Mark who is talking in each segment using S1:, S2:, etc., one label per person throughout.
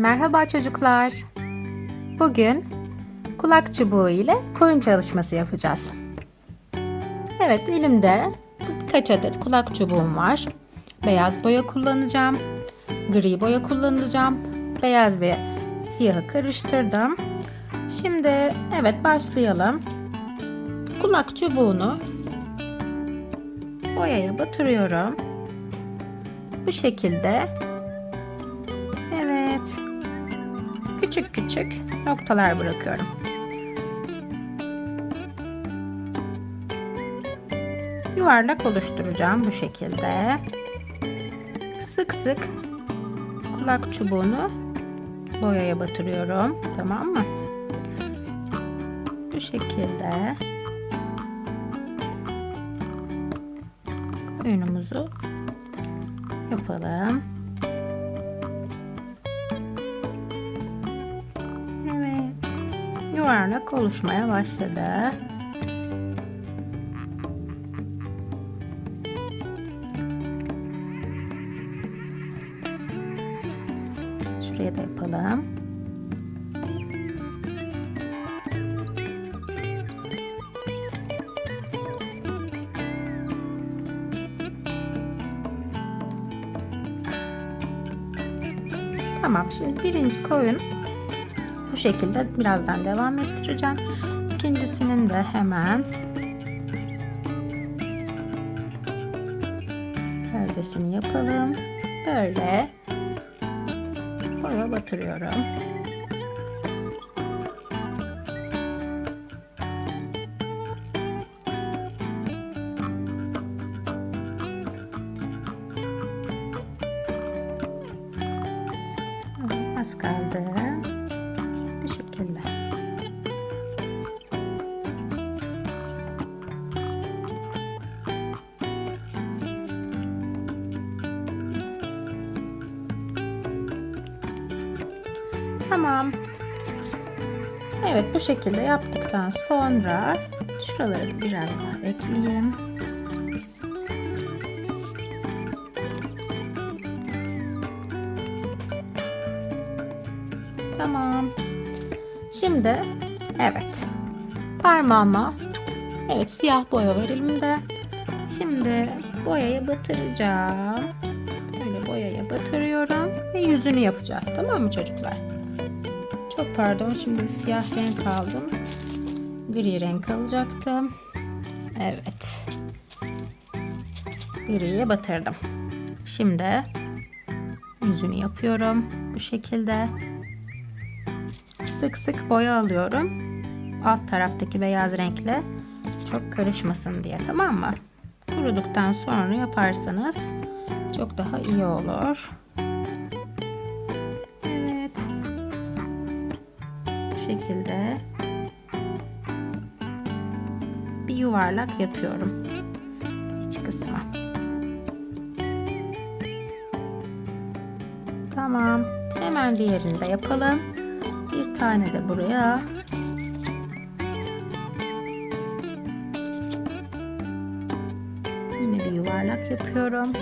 S1: Merhaba çocuklar. Bugün kulak çubuğu ile koyun çalışması yapacağız. Evet elimde birkaç adet kulak çubuğum var. Beyaz boya kullanacağım. Gri boya kullanacağım. Beyaz ve siyahı karıştırdım. Şimdi evet başlayalım. Kulak çubuğunu boyaya batırıyorum. Bu şekilde Küçük küçük noktalar bırakıyorum. Yuvarlak oluşturacağım bu şekilde. Sık sık kulak çubuğunu boyaya batırıyorum. Tamam mı? Bu şekilde oyunumuzu yapalım. Yuvarlak oluşmaya başladı. Şuraya da yapalım. Tamam şimdi birinci koyun şekilde birazdan devam ettireceğim. İkincisinin de hemen gövdesini yapalım. Böyle boya batırıyorum. Az kaldı. Şekilde. Tamam. Evet bu şekilde yaptıktan sonra şuraları biraz daha ekleyeyim. Şimdi evet parmağıma evet siyah boya var elimde. Şimdi boyaya batıracağım. Böyle boyaya batırıyorum ve yüzünü yapacağız tamam mı çocuklar? Çok pardon şimdi siyah renk aldım. Gri renk alacaktım. Evet. Griye batırdım. Şimdi yüzünü yapıyorum bu şekilde sık sık boya alıyorum. Alt taraftaki beyaz renkle çok karışmasın diye tamam mı? Kuruduktan sonra yaparsanız çok daha iyi olur. Evet. Bu şekilde bir yuvarlak yapıyorum. iç kısmı. Tamam. Hemen diğerini de yapalım. Tane de buraya. Yine bir yuvarlak yapıyorum.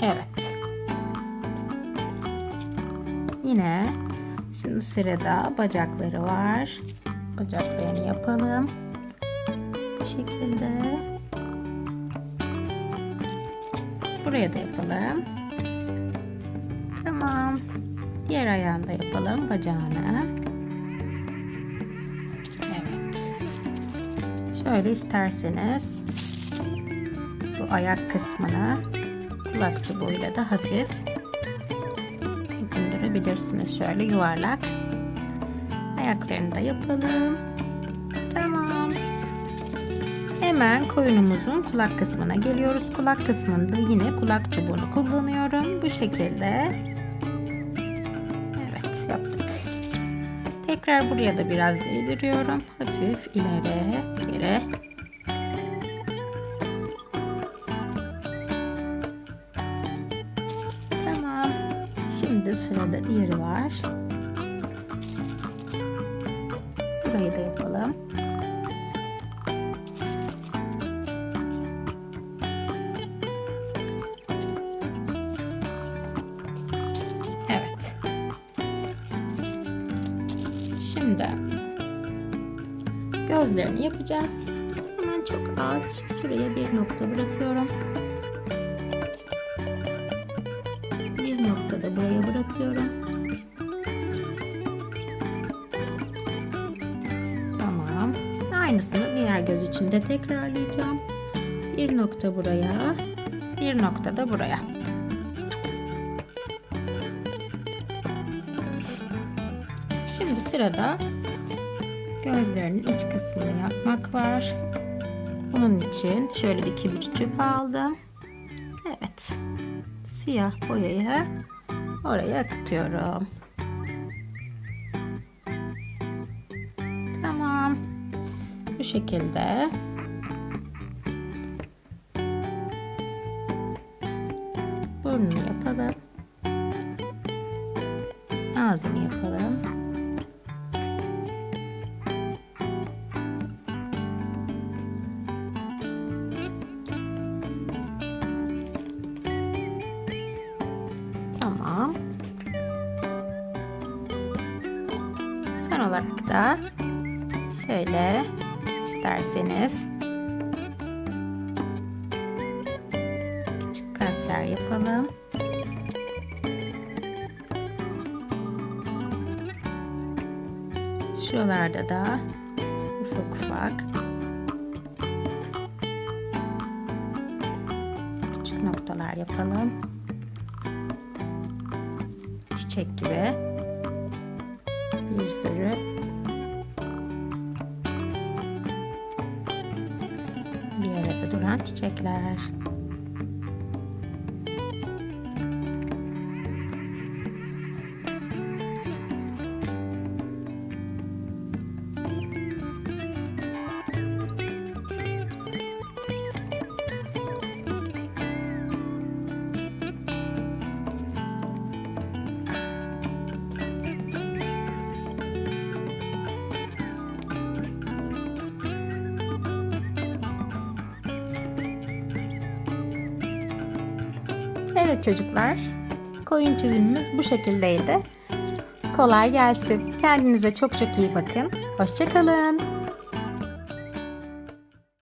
S1: Evet. Yine şimdi sırada bacakları var. Bacaklarını yapalım şekilde. Buraya da yapalım. Tamam. Diğer ayağını da yapalım bacağını. Evet. Şöyle isterseniz bu ayak kısmını kulak çubuğuyla da hafif döndürebilirsiniz. Şöyle yuvarlak. Ayaklarını da yapalım. Hemen koyunumuzun kulak kısmına geliyoruz. Kulak kısmında yine kulak çubuğunu kullanıyorum. Bu şekilde. Evet yaptık. Tekrar buraya da biraz değdiriyorum. Hafif ileri geri. Tamam. Şimdi sırada diğeri var. Şimdi gözlerini yapacağız. Hemen çok az şuraya bir nokta bırakıyorum. Bir nokta da buraya bırakıyorum. Tamam. Aynısını diğer göz için de tekrarlayacağım. Bir nokta buraya, bir nokta da buraya. Şimdi sırada gözlerinin iç kısmını yapmak var. Bunun için şöyle bir kibrit çöp aldım. Evet. Siyah boyayı oraya akıtıyorum. Tamam. Bu şekilde burnunu yapalım. Ağzını yapalım. Son olarak da şöyle isterseniz küçük kalpler yapalım. Şuralarda da ufak ufak küçük noktalar yapalım. Çiçek gibi bir sürü bir arada duran çiçekler. Evet çocuklar, koyun çizimimiz bu şekildeydi. Kolay gelsin. Kendinize çok çok iyi bakın. Hoşçakalın.